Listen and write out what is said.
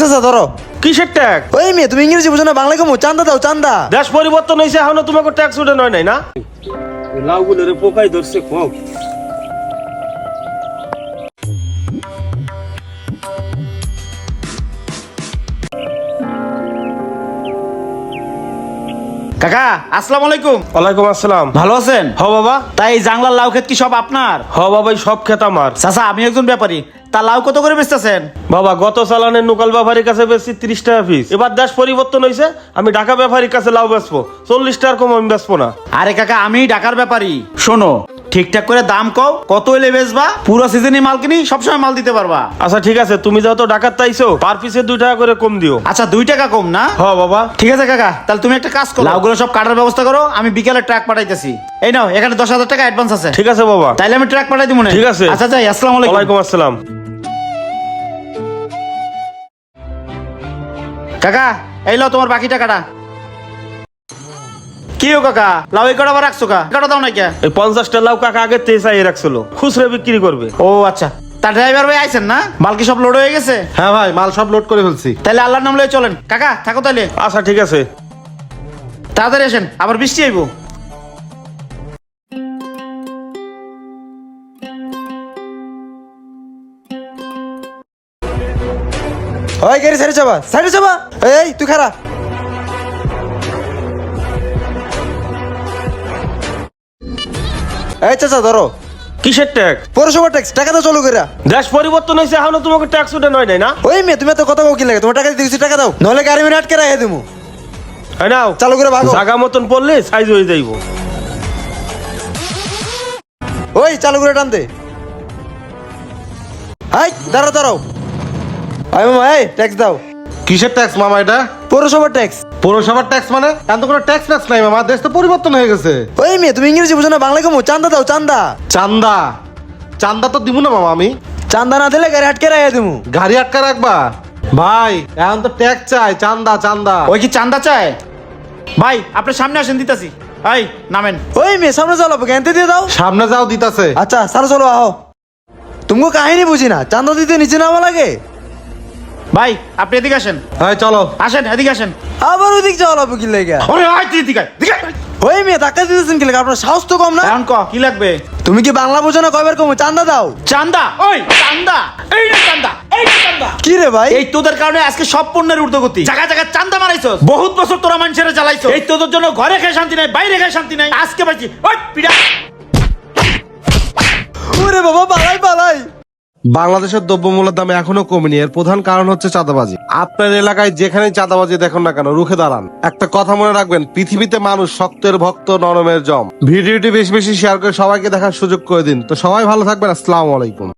চাচা ধরো। কিসের ট্যাগ? ওই মেয়ে তুমি ইংরেজি বুঝো না বাংলা কমো চান্দা দাও চান্দা। দেশ পরিবর্তন হয়েছে এখনও তোমাকে ট্যাক্স উঠে নয় নাই না? লাউগুলো রে পোকাই ধরছে কাকা আসসালামু আলাইকুম। ওয়ালাইকুম আসসালাম। ভালো আছেন? হ বাবা। তাই এই জাংলার লাউ ক্ষেত কি সব আপনার? হ বাবা এই সব খেত আমার। চাচা আমি একজন ব্যাপারী। তা লাউ কত করে বেচতেছেন? বাবা গত চালানের নোকাল ব্যাপারীর কাছে বেশি তিরিশ টাকা পিস এবার দেশ পরিবর্তন হয়েছে আমি ঢাকা ব্যাপারীর কাছে লাউ বেচবো। চল্লিশ টাকার কম আমি বেচবো না। আরে কাকা আমি ঢাকার ব্যাপারী। শোনো ঠিকঠাক করে দাম কও কত হইলে বেচবা? পুরো সিজনে মাল কিনি সবসময় মাল দিতে পারবা। আচ্ছা ঠিক আছে তুমি যেহেতু ঢাকার তাইছো পার পিসে দুই টাকা করে কম দিও। আচ্ছা দুই টাকা কম না? হ বাবা। ঠিক আছে কাকা তাহলে তুমি একটা কাজ করো। লাউগুলো সব কাটার ব্যবস্থা করো আমি বিকেলে ট্রাক পাঠাইতেছি। এই নাও এখানে দশ হাজার টাকা অ্যাডভান্স আছে। ঠিক আছে বাবা। তাইলে আমি ট্রাক পাঠাই দিব না। ঠিক আছে। আচ্ছা যাই আসসালামু আলাইকুম। ওয়ালাইকুম আসসালাম। কাকা এই লো তোমার বাকি টাকাটা। কি ও কাকা লাউ এই কটা আবার রাখছো কা? কটা দাও না কে ওই পঞ্চাশটা লাউ কাকা আগে তে রাখছিল। খুচরা বিক্রি করবে। ও আচ্ছা। তা ড্রাইভার ভাই আইছেন না? মাল কি সব লোড হয়ে গেছে? হ্যাঁ ভাই মাল সব লোড করে ফেলছি। তাহলে আল্লাহর নাম লয়ে চলেন। কাকা থাকো তাহলে। আচ্ছা ঠিক আছে। তাড়াতাড়ি আসেন আবার বৃষ্টি আইব। ওই গাড়ি সাইডে চাবা সাইডে চাবা এই তুই খারা এই চাচা ধরো। কিসের ট্যাগ পৌরসভা ট্যাক্স টাকা দাও চলো করে দেশ পরিবর্তন হয়েছে এখনও তোমাকে ট্যাক্স উঠে নয় না? ওই মেয়ে তুমি তো কথা কি লাগে? তোমার টাকা দিতে টাকা দাও। নলে গাড়ি মেয়ে আটকে রাখে দেবো নাও চালু করে ভাগো। জাগা মতন পড়লে সাইজ হয়ে যাইব। ওই চালু করে টানতে হাই দাঁড়াও দাঁড়াও। আই মামা এই ট্যাক্স দাও। কিসের ট্যাক্স মামা এটা? পৌরসভা ট্যাক্স পৌরসভার ট্যাক্স মানে? এত কোনো ট্যাক্স ট্যাক্স নাই মামা দেশ তো পরিবর্তন হয়ে গেছে। ওই মেয়ে তুমি ইংরেজি বুঝো না বাংলা কমো। চান্দা দাও চান্দা। চান্দা? চান্দা তো দিব না মামা আমি। চান্দা না দিলে গাড়ি আটকে রাখে দেবো গাড়ি আটকা রাখবা? ভাই এখন তো ট্যাক্স চাই চান্দা চান্দা। ওই কি চান্দা চায়? ভাই আপনি সামনে আসেন দিতাছি। ভাই নামেন। ওই মেয়ে সামনে চলো ক্যান্তে দিয়ে দাও। সামনে যাও দিতাছে। আচ্ছা সারা চলো আহ। তুমি কাহিনী বুঝি না চান্দা দিতে নিচে নামা লাগে? ভাই আপনি এদিকে আসেন। হ্যাঁ চলো। আসেন এদিকে আসেন। আবার ওইদিক যাওয়া লাগবে কি লেগে। ওরে আয় তুই এদিকে এদিকে ওই মেয়ে ধাক্কা দিতেছেন কি লেগে? আপনার সাহস তো কম না? এখন ক কি লাগবে? তুমি কি বাংলা বোঝো না কয়বার কমো? চান্দা দাও। চান্দা? ওই চান্দা। এই রে চান্দা এই রে চান্দা। কি রে ভাই? এই তোদের কারণে আজকে সব পণ্যের ঊর্ধ্বগতি। জায়গা জায়গা চান্দা মারাইছস। বহুত বছর তোরা মানুষের চালাইছো এই তোদের জন্য ঘরে খেয়ে শান্তি নাই বাইরে খেয়ে শান্তি নাই। আজকে পাইছি ওই পিড়া। ওরে বাবা পালাই বাংলাদেশের দ্রব্যমূল্যের দাম এখনও কমেনি। এর প্রধান কারণ হচ্ছে চাঁদাবাজি। আপনার এলাকায় যেখানে চাঁদাবাজি দেখুন না কেন, রুখে দাঁড়ান। একটা কথা মনে রাখবেন, পৃথিবীতে মানুষ শক্তের ভক্ত, নরমের জম। ভিডিওটি বেশি বেশি শেয়ার করে সবাইকে দেখার সুযোগ করে দিন। তো সবাই ভালো থাকবেন, আসসালামু আলাইকুম।